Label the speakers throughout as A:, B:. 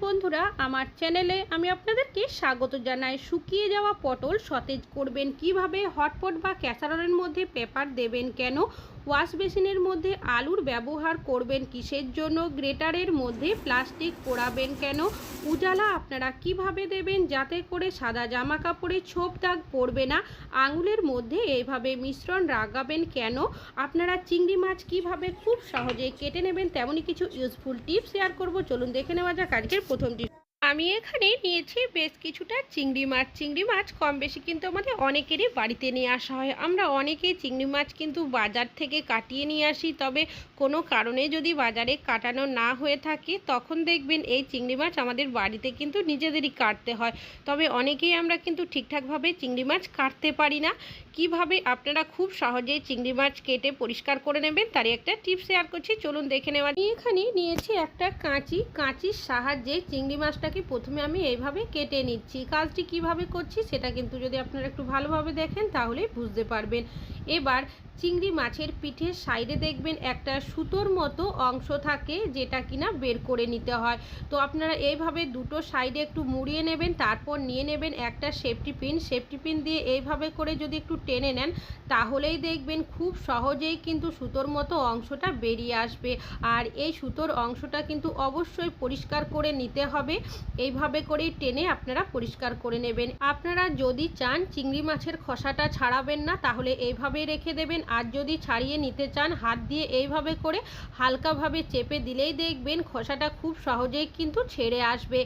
A: বন্ধুরা, আমার চ্যানেলে আমি আপনাদেরকে স্বাগত জানাই। শুকিয়ে যাওয়া পটল সতেজ করবেন কীভাবে? হটপট বা ক্যাসারলের মধ্যে পেপার দেবেন কেন? ওয়াশ বেসিনের মধ্যে আলুর ব্যবহার করবেন কিসের জন্য? গ্রেটারের মধ্যে প্লাস্টিক পোড়াবেন কেন? উজালা আপনারা কীভাবে দেবেন যাতে করে সাদা জামা কাপড়ে ছোপ দাগ পড়বে না? আঙুলের মধ্যে এইভাবে মিশ্রণ রাগাবেন কেন? আপনারা চিংড়ি মাছ কীভাবে খুব সহজে কেটে নেবেন? তেমনই কিছু ইউজফুল টিপস শেয়ার করব। চলুন দেখে নেওয়া যাক আজকের প্রথম টিপস আমি এখানে নিয়েছি বেশ কিছুটা চিংড়ি মাছ। চিংড়ি মাছ কম বেশি কিন্তু আমাদের অনেকেরই বাড়িতে নিয়ে আসা হয়। আমরা অনেকেই চিংড়ি মাছ কিন্তু বাজার থেকে কাটিয়ে নিয়ে আসি। তবে কোনো কারণে যদি বাজারে কাটানো না হয়ে থাকে, তখন দেখবেন এই চিংড়ি মাছ আমাদের বাড়িতে কিন্তু নিজেদেরই কাটতে হয়। তবে অনেকেই আমরা কিন্তু ঠিকঠাকভাবে চিংড়ি মাছ কাটতে পারি না। কীভাবে আপনারা খুব সহজেই চিংড়ি মাছ কেটে পরিষ্কার করে নেবেন তারই একটা টিপস শেয়ার করছি। চলুন দেখে নেওয়া এখানে নিয়েছি একটা কাঁচি। কাঁচির সাহায্যে চিংড়ি মাছটাকে প্রথমে আমি এইভাবে কেটে নিচ্ছি। কাজটি কীভাবে করছি সেটা কিন্তু যদি আপনারা একটু ভালোভাবে দেখেন তাহলেই বুঝতে পারবেন। এবার চিংড়ি মাছের পিঠের সাইডে দেখবেন একটা সুতোর মতো অংশ থাকে যেটা কিনা বের করে নিতে হয়। তো আপনারা এইভাবে দুটো সাইডে একটু মুড়িয়ে নেবেন, তারপর নিয়ে নেবেন একটা সেফটি পিন। সেফটি পিন দিয়ে এইভাবে করে যদি একটু টেনে নেন, তাহলেই দেখবেন খুব সহজেই কিন্তু সুতোর মতো অংশটা বেরিয়ে আসবে। আর এই সুতোর অংশটা কিন্তু অবশ্যই পরিষ্কার করে নিতে হবে। এইভাবে করেই টেনে আপনারা পরিষ্কার করে নেবেন। আপনারা যদি চান চিংড়ি মাছের খোসাটা ছাড়াবেন না, তাহলে এইভাবেই রেখে দেবেন। আর যদি ছাড়িয়ে নিতে চান, হাত দিয়ে এইভাবে করে হালকাভাবে চেপে দিলেই দেখবেন খোসাটা খুব সহজেই কিন্তু ছেড়ে আসবে।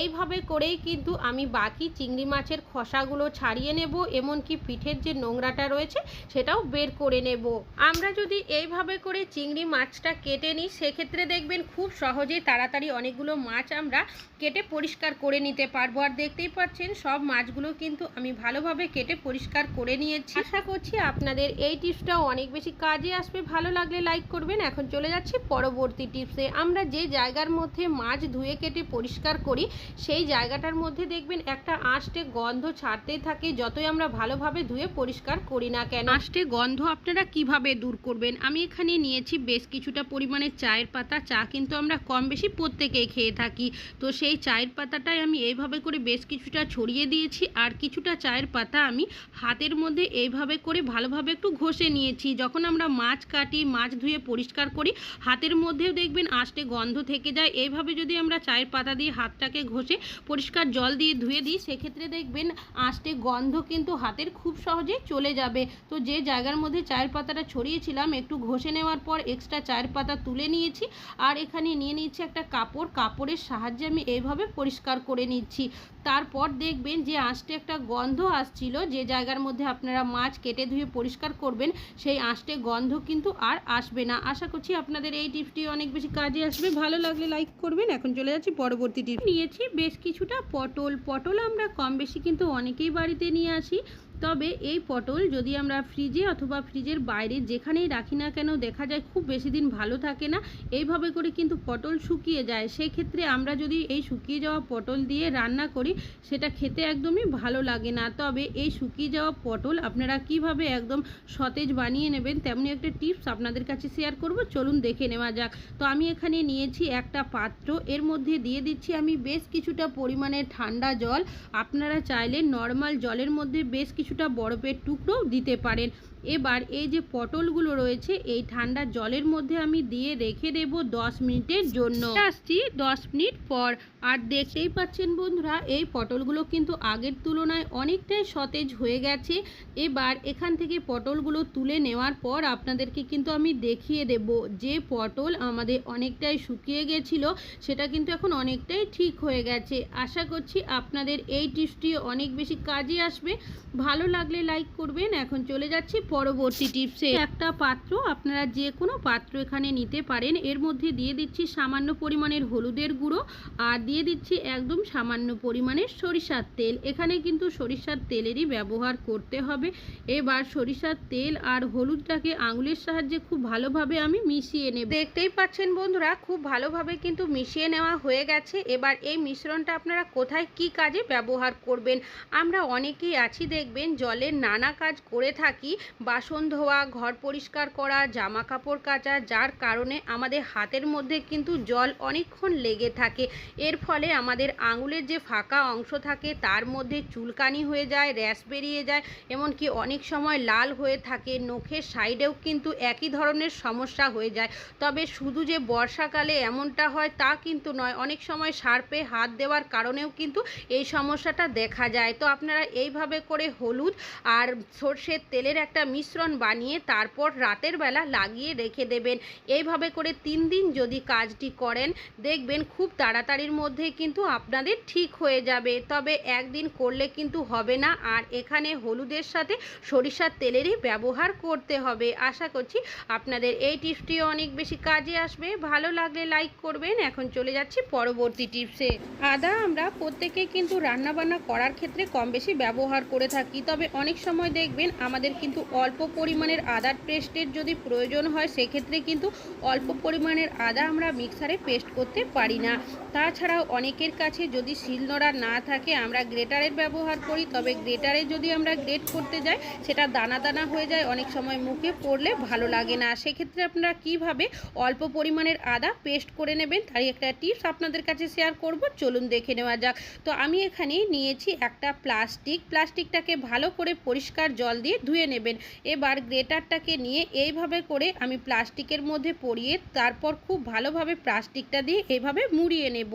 A: এইভাবে করেই কিন্তু আমি বাকি চিংড়ি মাছের খোসাগুলো ছাড়িয়ে নেব, এমনকি পিঠের যে নোংরাটা রয়েছে সেটাও বের করে নেব। আমরা যদি এইভাবে করে চিংড়ি মাছটা কেটে নিই, সেক্ষেত্রে দেখবেন খুব সহজেই তাড়াতাড়ি অনেকগুলো মাছ আমরা কেটে পরিষ্কার করে নিতে পারব। আর দেখতেই পাচ্ছেন, সব মাছগুলো কিন্তু আমি ভালোভাবে কেটে পরিষ্কার করে নিয়েছি। আশা করছি আপনাদের এই টিপসটাও অনেক বেশি কাজে আসবে। ভালো লাগলে লাইক করবেন। এখন চলে যাচ্ছি পরবর্তী টিপসে। আমরা যে জায়গার মধ্যে মাছ ধুয়ে কেটে পরিষ্কার করি সেই জায়গাটার মধ্যে দেখবেন একটা আঁশটে গন্ধ ছাড়তেই থাকে, যতই আমরা ভালোভাবে ধুয়ে পরিষ্কার করি না কেন। আঁশটে গন্ধ আপনারা কীভাবে দূর করবেন? আমি এখানে নিয়েছি বেশ কিছুটা পরিমাণে চায়ের পাতা। চা কিন্তু আমরা কম বেশি প্রত্যেকেই খেয়ে থাকি। তো সেই চায়ের পাতাটাই আমি এইভাবে করে বেশ কিছুটা ছড়িয়ে দিয়েছি আর কিছুটা চায়ের পাতা আমি হাতের মধ্যে এইভাবে করে ভালোভাবে একটু ঘষে নিয়েছি। যখন আমরা মাছ কাটি, মাছ ধুয়ে পরিষ্কার করি, হাতের মধ্যেও দেখবেন আঁশটে গন্ধ থেকে যায়। এইভাবে যদি আমরা চায়ের পাতা দিয়ে হাতটাকে ঘষে পরিষ্কার জল দিয়ে ধুয়ে দিই, সেক্ষেত্রে দেখবেন আঁশটে গন্ধ কিন্তু হাতের খুব সহজে চলে যাবে। তো যে জায়গার মধ্যে চায়ের পাতাটা ছড়িয়েছিলাম, একটু ঘষে নেওয়ার পর এক্সট্রা চায়ের পাতা তুলে নিয়েছি আর এখানে নিয়ে নিচ্ছি একটা কাপড়। কাপড়ের সাহায্যে আমি এইভাবে পরিষ্কার করে নিচ্ছি। তারপর দেখবেন যে আঁশটে একটা গন্ধ আসছিল, যে জায়গার মধ্যে আপনারা মাছ কেটে ধুয়ে পরিষ্কার করবেন, সেই আঁশটে গন্ধ কিন্তু আর আসবে না। আশা করছি আপনাদের এই টিপসটি অনেক বেশি কাজে আসবে। ভালো লাগলে লাইক করবেন। এখন চলে যাচ্ছি পরবর্তী টিপ নিয়েছি বেশ কিছুটা পটল। পটল আমরা কম বেশি কিন্তু অনেকেই বাড়িতে নিয়ে আসি। তবে এই পটল যদি আমরা ফ্রিজে অথবা ফ্রিজের বাইরে যেখানেই রাখি না কেন দেখা যায় খুব বেশি দিন ভালো থাকে না, এইভাবে করে কিন্তু পটল শুকিয়ে যায়। সেই ক্ষেত্রে আমরা যদি এই শুকিয়ে যাওয়া পটল দিয়ে রান্না করি, সেটা খেতে একদমই ভালো লাগে না। তবে এই শুকিয়ে যাওয়া পটল আপনারা কীভাবে একদম সতেজ বানিয়ে নেবেন তেমনি একটা টিপস আপনাদের কাছে শেয়ার করব। চলুন দেখে নেওয়া যাক। তো আমি এখানে নিয়েছি একটা পাত্র। এর মধ্যে দিয়ে দিচ্ছি আমি বেশ কিছুটা পরিমাণে ঠান্ডা জল। আপনারা চাইলে নর্মাল জলের মধ্যে বেশ কিছুটা বরফের টুকরোও দিতে পারেন। এবার এই যে পটলগুলো রয়েছে, এই ঠান্ডা জলের মধ্যে আমি দিয়ে রেখে দেব দশ মিনিটের জন্য। আসছি দশ মিনিট পর। আর দেখতেই পাচ্ছেন বন্ধুরা, এই পটলগুলো কিন্তু আগের তুলনায় অনেকটাই সতেজ হয়ে গেছে। এবার এখান থেকে পটলগুলো তুলে নেওয়ার পর আপনাদেরকে কিন্তু আমি দেখিয়ে দেব যে পটল আমাদের অনেকটাই শুকিয়ে গেছিল, সেটা কিন্তু এখন অনেকটাই ঠিক হয়ে গেছে। আশা করছি আপনাদের এই টিপসটি অনেক বেশি কাজে আসবে। ভালো লাগলে লাইক করবেন। এখন চলে যাচ্ছি পরবর্তী টিপসে। একটা পাত্র আপনারা যে কোনো পাত্র এখানে নিতে পারেন। এর মধ্যে দিয়ে দিচ্ছি সামান্য পরিমাণের হলুদের গুঁড়ো আর দিয়ে দিচ্ছি একদম সামান্য পরিমাণের সরিষার তেল। এখানে কিন্তু সরিষার তেলেরই ব্যবহার করতে হবে। এবার সরিষার তেল আর হলুদটাকে আঙুলের সাহায্যে খুব ভালোভাবে আমি মিশিয়ে নেব। দেখতেই পাচ্ছেন বন্ধুরা, খুব ভালোভাবে কিন্তু মিশিয়ে নেওয়া হয়ে গেছে। এবার এই মিশ্রণটা আপনারা কোথায় কি কাজে ব্যবহার করবেন? আমরা অনেকেই আছি, দেখবেন জলের নানা কাজ করে থাকি। বাসন ধোয়া, ঘর পরিষ্কার করা জামা কাপড় কাচা, যার কারণে আমাদের হাতের মধ্যে কিন্তু জল অনেকক্ষণ লেগে থাকে। এর ফলে আমাদের আঙুলের যে ফাঁকা অংশ থাকে, তার মধ্যে চুলকানি হয়ে যায়, র্যাশ বেরিয়ে যায়, এমনকি অনেক সময় লাল হয়ে থাকে। নখের সাইডেও কিন্তু একই ধরনের সমস্যা হয়ে যায়। তবে শুধু যে বর্ষাকালে এমনটা হয়, তা কিন্তু নয়। অনেক সময় সার্পে হাত দেওয়ার কারণেও কিন্তু এই সমস্যাটা দেখা যায়। তো আপনারা এইভাবে করে হলুদ আর সর্ষের তেলের একটা মিশ্রণ বানিয়ে তারপর রাতের বেলা লাগিয়ে রেখে দেবেন। এইভাবে করে তিন দিন যদি কাজটি করেন, দেখবেন খুব তাড়াতাড়ির মধ্যে কিন্তু আপনাদের ঠিক হয়ে যাবে। তবে একদিন করলে কিন্তু হবে না। আর এখানে হলুদের সাথে সরিষার তেলেরই ব্যবহার করতে হবে। আশা করছি আপনাদের এই টিপসটি অনেক বেশি কাজে আসবে। ভালো লাগলে লাইক করবেন। এখন চলে যাচ্ছি পরবর্তী টিপসে। আদা আমরা প্রত্যেকে কিন্তু রান্নাবান্না করার ক্ষেত্রে কম বেশি ব্যবহার করে থাকি। তবে অনেক সময় দেখবেন আমাদের কিন্তু অল্প পরিমাণের আদার পেস্টের যদি প্রয়োজন হয়, সেক্ষেত্রে কিন্তু অল্প পরিমাণের আদা আমরা মিক্সারে পেস্ট করতে পারি না। তাছাড়াও অনেকের কাছে যদি শিলনোড়া না থাকে, আমরা গ্রেটারের ব্যবহার করি, তবে গ্রেটারে যদি আমরা গ্রেট করতে যাই, সেটা দানা দানা হয়ে যায়, অনেক সময় মুখে পড়লে ভালো লাগে না। সেক্ষেত্রে আপনারা কীভাবে অল্প পরিমাণের আদা পেস্ট করে নেবেন, তারই একটা টিপস আপনাদের কাছে শেয়ার করব। চলুন দেখে নেওয়া যাক। তো আমি এখানে নিয়েছি একটা প্লাস্টিক। প্লাস্টিকটাকে ভালো করে পরিষ্কার জল দিয়ে ধুয়ে নেবেন। এবার গ্রেটারটাকে নিয়ে এইভাবে করে আমি প্লাস্টিকের মধ্যে পরিয়ে তারপর খুব ভালোভাবে প্লাস্টিকটা দিয়ে এইভাবে মুড়িয়ে নেব।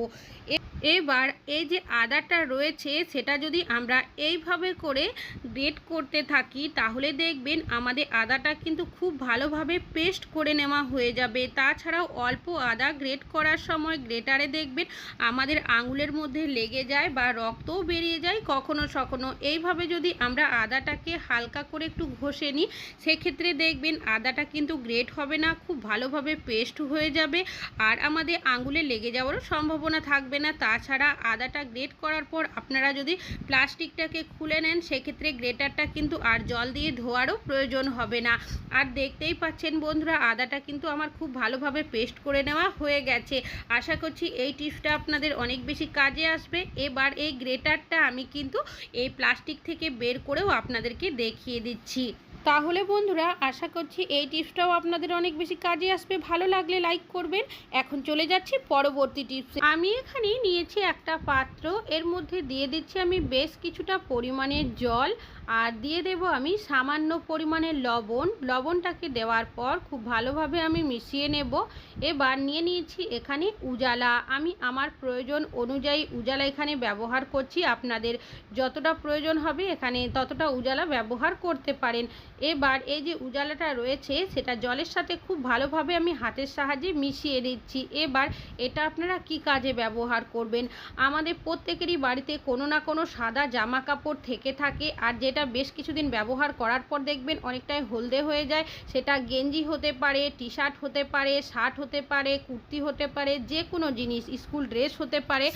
A: এবার এই যে আদাটা রয়েছে, সেটা যদি আমরা এইভাবে করে গ্রেট করতে থাকি, তাহলে দেখবেন আমাদের আদাটা কিন্তু খুব ভালোভাবে পেস্ট করে নেওয়া হয়ে যাবে। তাছাড়াও অল্প আদা গ্রেট করার সময় গ্রেটারে দেখবেন আমাদের আঙুলের মধ্যে লেগে যায় বা রক্তও বেরিয়ে যায় কখনো সখনো। এইভাবে যদি আমরা আদাটাকে হালকা করে একটু ঘষে নিই, সেক্ষেত্রে দেখবেন আদাটা কিন্তু গ্রেট হবে না, খুব ভালোভাবে পেস্ট হয়ে যাবে আর আমাদের আঙুলে লেগে যাওয়ারও সম্ভাবনা থাকবে না। তাছাড়া আদাটা গ্রেট করার পর আপনারা যদি প্লাস্টিকটাকে খুলে নেন, সেক্ষেত্রে গ্রেটারটা কিন্তু আর জল দিয়ে ধোয়ারও প্রয়োজন হবে না। আর দেখতেই পাচ্ছেন বন্ধুরা, আদাটা কিন্তু আমার খুব ভালোভাবে পেস্ট করে নেওয়া হয়ে গেছে। আশা করছি এই টিপসটা আপনাদের অনেক বেশি কাজে আসবে। এবার এই গ্রেটারটা আমি কিন্তু এই প্লাস্টিক থেকে বের করেও আপনাদেরকে দেখিয়ে দিচ্ছি। তাহলে বন্ধুরা, আশা করছি এই টিপসটাও আপনাদের অনেক বেশি কাজে আসবে। ভালো লাগলে লাইক করবেন। এখন চলে যাচ্ছি পরবর্তী টিপস। আমি এখানে নিয়েছি একটা পাত্র। এর মধ্যে দিয়ে দিচ্ছি আমি বেশ কিছুটা পরিমাণের জল। আর দিয়ে দেব আমি সামান্য পরিমাণের লবণ। লবণটাকে দেওয়ার পর খুব ভালোভাবে আমি মিশিয়ে নেব। এবার নিয়ে নিয়েছি এখানে উজালা। আমি আমার প্রয়োজন অনুযায়ী উজালা এখানে ব্যবহার করছি। আপনাদের যতটা প্রয়োজন হবে এখানে ততটা উজালা ব্যবহার করতে পারেন। এবার এই যে উজালাটা রয়েছে, সেটা জলের সাথে খুব ভালোভাবে আমি হাতের সাহায্যে মিশিয়ে দিচ্ছি এবার এটা আপনারা কি কাজে ব্যবহার করবেন? আমাদের প্রত্যেকেরই বাড়িতে কোনো না কোনো সাদা জামা কাপড় থেকে থাকে, আর যেটা বেশ কিছুদিন ব্যবহার করার পর দেখবেন অনেকটাই হলদে হয়ে যায়। সেটা গেঞ্জি হতে পারে টি শার্ট হতে পারে, শার্ট হতে পারে, কুর্তি হতে পারে যে কোনো জিনিস, স্কুল ড্রেস হতে পারে।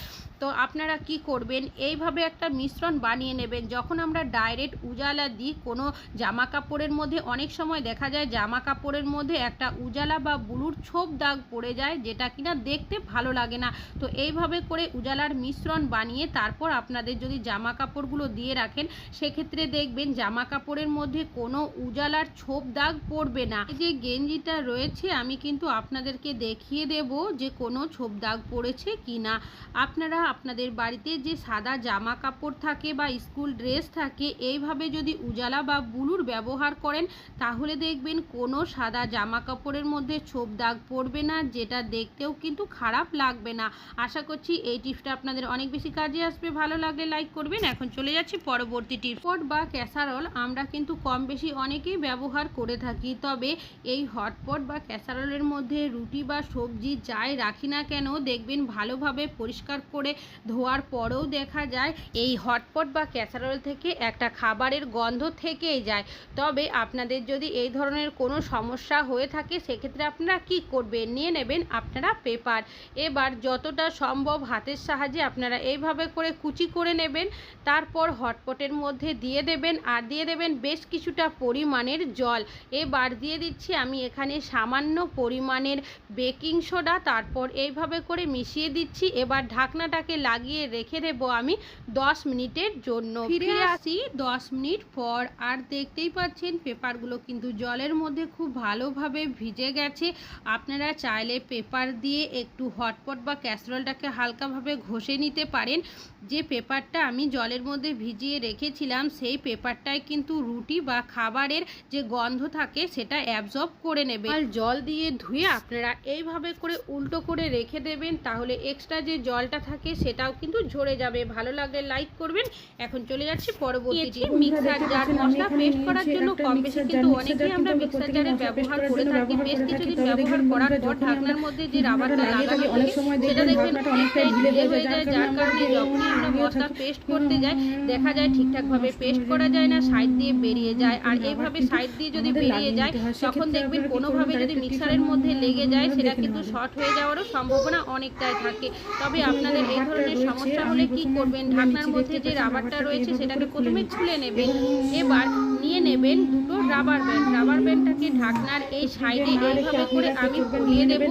A: তো আপনারা কি করবেন? এইভাবে একটা মিশ্রণ বানিয়ে নেবেন। যখন আমরা ডাইরেক্ট উজালা দিই, কোনো জামা কাপড়ের মধ্যে অনেক সময় দেখা যায় জামা কাপড়ের মধ্যে একটা উজালা বা বুলুর ছোপ দাগ পড়ে যায়, যেটা কিনা দেখতে ভালো লাগে না। তো এইভাবে করে উজালার মিশ্রণ বানিয়ে তারপর আপনাদের যদি জামা কাপড়গুলো দিয়ে রাখেন, সেক্ষেত্রে দেখবেন জামা কাপড়ের মধ্যে কোনো উজালার ছোপ দাগ পড়বে না। যে গেঞ্জিটা রয়েছে, আমি কিন্তু আপনাদেরকে দেখিয়ে দেব যে কোনো ছোপ দাগ পড়েছে কি না আপনারা আপনাদের বাড়িতে যে সাদা জামা কাপড় থাকে বা স্কুল ড্রেস থাকে, এইভাবে যদি উজালা বা বুলুর ব্যবহার করেন, তাহলে দেখবেন কোনো সাদা জামা কাপড়ের মধ্যে ছোপ দাগ পড়বে না, যেটা দেখতেও কিন্তু খারাপ লাগবে না। আশা করছি এই টিপসটা আপনাদের অনেক বেশি কাজে আসবে। ভালো লাগলে লাইক করবেন। এখন চলে যাচ্ছি পরবর্তী টিপস। পট বা ক্যাসারল আমরা কিন্তু কম বেশি অনেকেই ব্যবহার করে থাকি, তবে এই হটপট বা ক্যাসারলের মধ্যে রুটি বা সবজি যাই রাখি না কেন, দেখবেন ভালোভাবে পরিষ্কার করে ধোয়ার পরেও দেখা যায় এই হটপট বা ক্যাসারল থেকে একটা খাবারের গন্ধ থেকেই যায়। তবে আপনাদের যদি এই ধরনের কোনো সমস্যা হয়ে থাকে, সেক্ষেত্রে আপনারা কি করবেন? নিয়ে নেবেন আপনারা পেপার। এবার যতটা সম্ভব হাতের সাহায্যে আপনারা এইভাবে করে কুচি করে নেবেন। তারপর হটপটের মধ্যে দিয়ে দেবেন আর দিয়ে দেবেন বেশ কিছুটা পরিমাণের জল। এবার দিয়ে দিচ্ছি আমি এখানে সামান্য পরিমাণের বেকিং সোডা। তারপর এইভাবে করে মিশিয়ে দিচ্ছি। এবার ঢাকনাটাকে লাগিয়ে রেখে দেবো আমি দশ মিনিটের জন্য। ফিরে আসি দশ মিনিট পর। আর দেখতেই পাচ্ছেন পেপারগুলো কিন্তু জলের মধ্যে খুব ভালোভাবে ভিজে গেছে। আপনারা চাইলে পেপার দিয়ে একটু হটপট বা ক্যাসরোলটাকে হালকাভাবে ঘষে নিতে পারেন। যে পেপারটা আমি জলের মধ্যে ভিজিয়ে রেখেছিলাম সেই পেপারটায় কিন্তু রুটি বা খাবারের যে গন্ধ থাকে সেটা অ্যাবজর্ব করে নেবে। আর জল দিয়ে ধুয়ে আপনারা এইভাবে করে উল্টো করে রেখে দেবেন তাহলে এক্সট্রা যে জলটা থাকে সেটাও কিন্তু ঝরে যাবে। ভালো লাগলে লাইক করবেন। এখন চলে যাচ্ছি পরবর্তী মিক্সার জার মশলা পেস্ট করার জন্য কম বেশি কিন্তু অনেকেই আমরা মিক্সার জারের ব্যবহার করে থাকি। বেশ কিছুদিন ব্যবহার করার পর ঢাকনার মধ্যে যে রাবারটা লাগানো
B: অনেক সময়
A: সেটা
B: দেখবেন
A: অনেকটাই
B: ঢিলে
A: হয়ে যায়। যার কারণে যখনই আমরা মশলা পেস্ট করতে যাই দেখা যায় ঠিকঠাকভাবে পেস্ট করা যায় না সাইড দিয়ে বেরিয়ে যায়। আর এইভাবে সাইড দিয়ে যদি বেরিয়ে যায় তখন দেখবেন কোনোভাবে যদি মিক্সারের মধ্যে লেগে যায় সেটা কিন্তু শর্ট হয়ে যাওয়ারও সম্ভাবনা অনেকটাই থাকে তবে আপনাদের এই ধরনের সমস্যা হলে কি করবেন? ঢাকনার মধ্যে যে রাবারটা রয়েছে সেটাকে প্রথমে ছুলে নেবেন। এবার নিয়ে নেবেন দুটো রাবার ব্যান্ড রাবার ব্যান্ডটাকে ঢাকনার এই সাইডে এইভাবে করে আমি পরিয়ে দেব।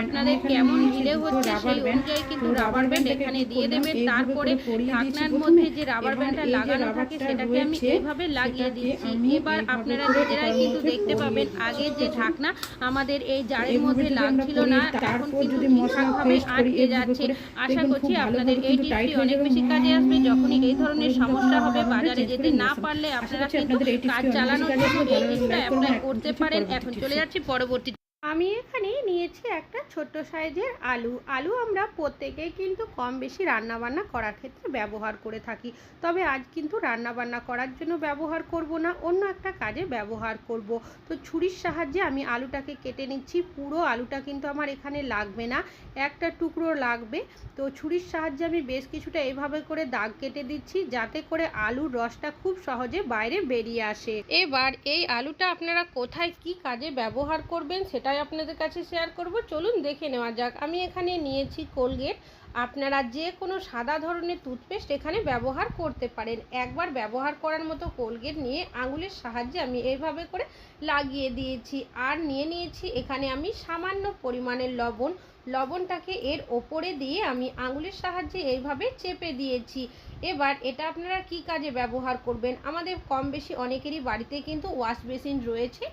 A: আপনাদের কেমন ঢিলে হচ্ছে সেই অনুযায়ী কিন্তু রাবার ব্যান্ড এখানে দিয়ে দেবেন। তারপরে ঢাকনার মধ্যে যে রাবার ব্যান্ডটা লাগানো থাকে সেটাকে আমি এইভাবে লাগিয়ে দিচ্ছি। এবার আপনারা নিজেরাই কিন্তু দেখতে পাবেন আগে যে ঢাকনা আমাদের এই জারের মধ্যে লাগছিল না এখন কিন্তু ঠিকঠাকভাবে আটকে যাচ্ছে। আশা করছি আপনাদের এই টিপসটি অনেক বেশি কাজে আসবে। যখনই এই ধরনের সমস্যা হবে বাজারে যেতে না পারলে আপনারা কিন্তু কাজ চালানোর জন্য এই টিপসটা অ্যাপ্লাই করতে পারেন এখন চলে যাচ্ছি পরবর্তী আমি এখানে নিয়েছি একটা ছোট্ট সাইজের আলু। আলু আমরা প্রত্যেকেই কিন্তু কম বেশি রান্নাবান্না করার ক্ষেত্রে ব্যবহার করে থাকি। তবে আজ কিন্তু রান্নাবান্না করার জন্য ব্যবহার করব না, অন্য একটা কাজে ব্যবহার করব। তো ছুরির সাহায্যে আমি আলুটাকে কেটে নিচ্ছি। পুরো আলুটা কিন্তু আমার এখানে লাগবে না, একটা টুকরো লাগবে। তো ছুরির সাহায্যে আমি বেশ কিছুটা এভাবে করে দাগ কেটে দিচ্ছি, যাতে করে আলুর রসটা খুব সহজে বাইরে বেরিয়ে আসে। এবার এই আলুটা আপনারা কোথায় কি কাজে ব্যবহার করবেন সেটাই আপনাদের কাছে শেয়ার করব। চলুন দেখে নেওয়া যাক। আমি এখানে নিয়েছি কোলগেট আপনারা যে কোনো সাদা ধরনের টুথপেস্ট এখানে ব্যবহার করতে পারেন। একবার ব্যবহার করার মতো কোলগেট নিয়ে আঙুলের সাহায্যে আমি এইভাবে করে লাগিয়ে দিয়েছি। আর নিয়ে নিয়েছি এখানে আমি সামান্য পরিমাণের লবণ। লবণটাকে এর ওপরে দিয়ে আমি আঙুলের সাহায্যে এইভাবে চেপে দিয়েছি। এবার এটা আপনারা কি কাজে ব্যবহার করবেন? আমাদের কম বেশি অনেকেরই বাড়িতে কিন্তু ওয়াশ বেসিন রয়েছে।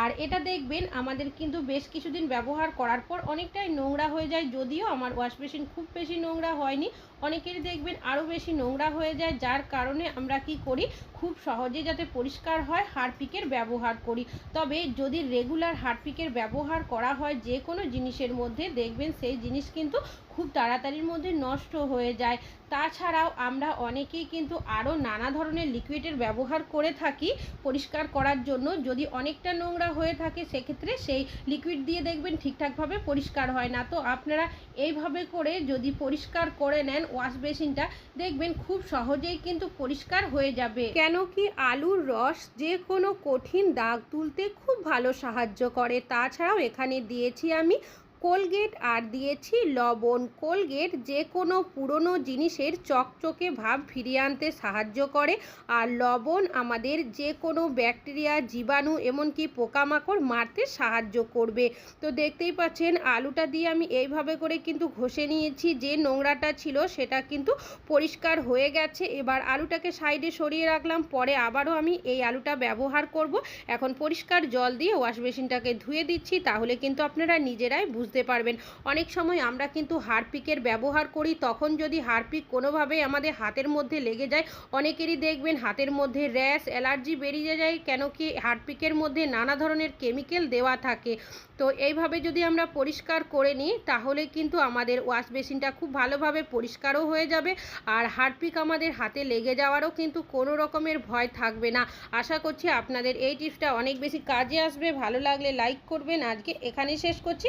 A: আর এটা দেখবেন, আমাদের কিন্তু বেশ কিছুদিন ব্যবহার করার পর অনেকটাই নোংরা হয়ে যায়। যদিও আমার ওয়াশ বেসিন খুব বেশি নোংরা হয়নি, অনেকেরই দেখবেন আরও বেশি নোংরা হয়ে যায়। যার কারণে আমরা কি করি খুব সহজে যাতে পরিষ্কার হয় হারপিকের ব্যবহার করি। তবে যদি রেগুলার হারপিকের ব্যবহার করা হয় যে কোনো জিনিসের মধ্যে, দেখবেন সেই জিনিস কিন্তু খুব তাড়াতাড়ির মধ্যে নষ্ট হয়ে যায়। তাছাড়াও আমরা অনেকেই কিন্তু আরও নানা ধরনের লিকুইডের ব্যবহার করে থাকি পরিষ্কার করার জন্য। যদি অনেকটা নোংরা হয়ে থাকে, সেক্ষেত্রে সেই লিকুইড দিয়ে দেখবেন ঠিকঠাকভাবে পরিষ্কার হয় না। তো আপনারা এইভাবে করে যদি পরিষ্কার করে নেন ওয়াশ বেসিনটা দেখবেন খুব সহজেই কিন্তু পরিষ্কার হয়ে যাবে। কেন কি আলুর রস যে কোনো কঠিন দাগ তুলতে খুব ভালো সাহায্য করে। তাছাড়াও এখানে দিয়েছি আমি কোলগেট আর দিয়েছি লবণ। কোলগেট যে কোনো পুরনো জিনিসের চকচকে ভাব ফিরিয়ে আনতে সাহায্য করে। আর লবণ আমাদের যে কোনো ব্যাকটেরিয়া, জীবাণু, এমনকি পোকামাকড় মারতে সাহায্য করবে। তো দেখতেই পাচ্ছেন, আলুটা দিয়ে আমি এইভাবে করে কিন্তু ঘষে নিয়েছি। যে নোংরাটা ছিল সেটা কিন্তু পরিষ্কার হয়ে গেছে। এবার আলুটাকে সাইডে সরিয়ে রাখলাম। পরে আবারও আমি এই আলুটা ব্যবহার করব। এখন পরিষ্কার জল দিয়ে ওয়াশ বেসিনটাকে ধুয়ে দিচ্ছি। তাহলে কিন্তু আপনারা নিজেরাই বুঝতে পারবেন। অনেক সময় আমরা কিন্তু হারপিকের ব্যবহার করি, তখন যদি হারপিক কোনোভাবে আমাদের হাতের মধ্যে লেগে যায়, অনেকেরই দেখবেন হাতের মধ্যে র্যাশ, অ্যালার্জি বেরিয়ে যায়, কেন কি হারপিকের মধ্যে নানা ধরনের কেমিক্যাল দেওয়া থাকে। তো এইভাবে যদি আমরা পরিষ্কার করে নিই, তাহলে কিন্তু আমাদের ওয়াশ বেসিনটা খুব ভালোভাবে পরিষ্কারও হয়ে যাবে, আর হারপিক আমাদের হাতে লেগে যাওয়ারও কিন্তু কোনো রকমের ভয় থাকবে না। আশা করছি আপনাদের এই টিপসটা অনেক বেশি কাজে আসবে। ভালো লাগলে লাইক করবেন। আজকে এখানেই শেষ করছি।